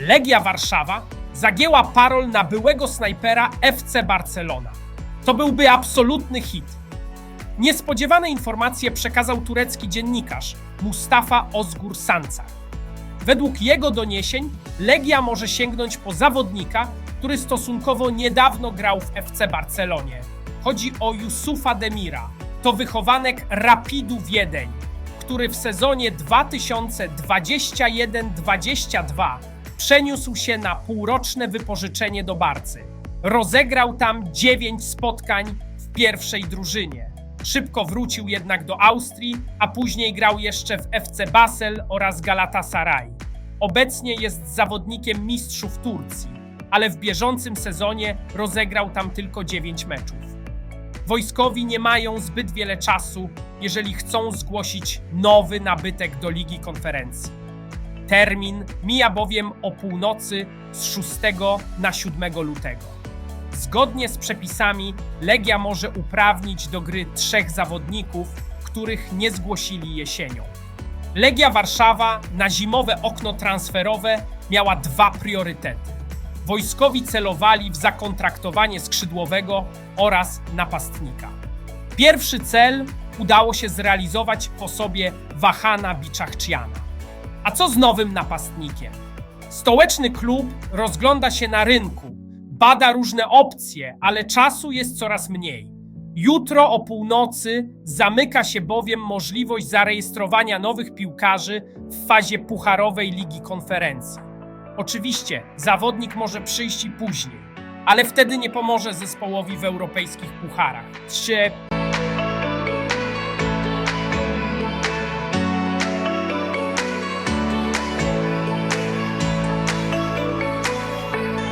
Legia Warszawa zagięła parol na byłego snajpera FC Barcelona. To byłby absolutny hit. Niespodziewane informacje przekazał turecki dziennikarz Mustafa Ozgur Sancar. Według jego doniesień Legia może sięgnąć po zawodnika, który stosunkowo niedawno grał w FC Barcelonie. Chodzi o Yusufa Demira. To wychowanek Rapidu Wiedeń, który w sezonie 2021-22 przeniósł się na półroczne wypożyczenie do Barcy. Rozegrał tam 9 spotkań w pierwszej drużynie. Szybko wrócił jednak do Austrii, a później grał jeszcze w FC Basel oraz Galatasaray. Obecnie jest zawodnikiem mistrzów Turcji, ale w bieżącym sezonie rozegrał tam tylko 9 meczów. Wojskowi nie mają zbyt wiele czasu, jeżeli chcą zgłosić nowy nabytek do Ligi Konferencji. Termin mija bowiem o północy z 6 na 7 lutego. Zgodnie z przepisami Legia może uprawnić do gry trzech zawodników, których nie zgłosili jesienią. Legia Warszawa na zimowe okno transferowe miała dwa priorytety. Wojskowi celowali w zakontraktowanie skrzydłowego oraz napastnika. Pierwszy cel udało się zrealizować w osobie Wahana Biczachciana. A co z nowym napastnikiem? Stołeczny klub rozgląda się na rynku, bada różne opcje, ale czasu jest coraz mniej. Jutro o północy zamyka się bowiem możliwość zarejestrowania nowych piłkarzy w fazie pucharowej Ligi Konferencji. Oczywiście zawodnik może przyjść i później, ale wtedy nie pomoże zespołowi w europejskich pucharach. Czy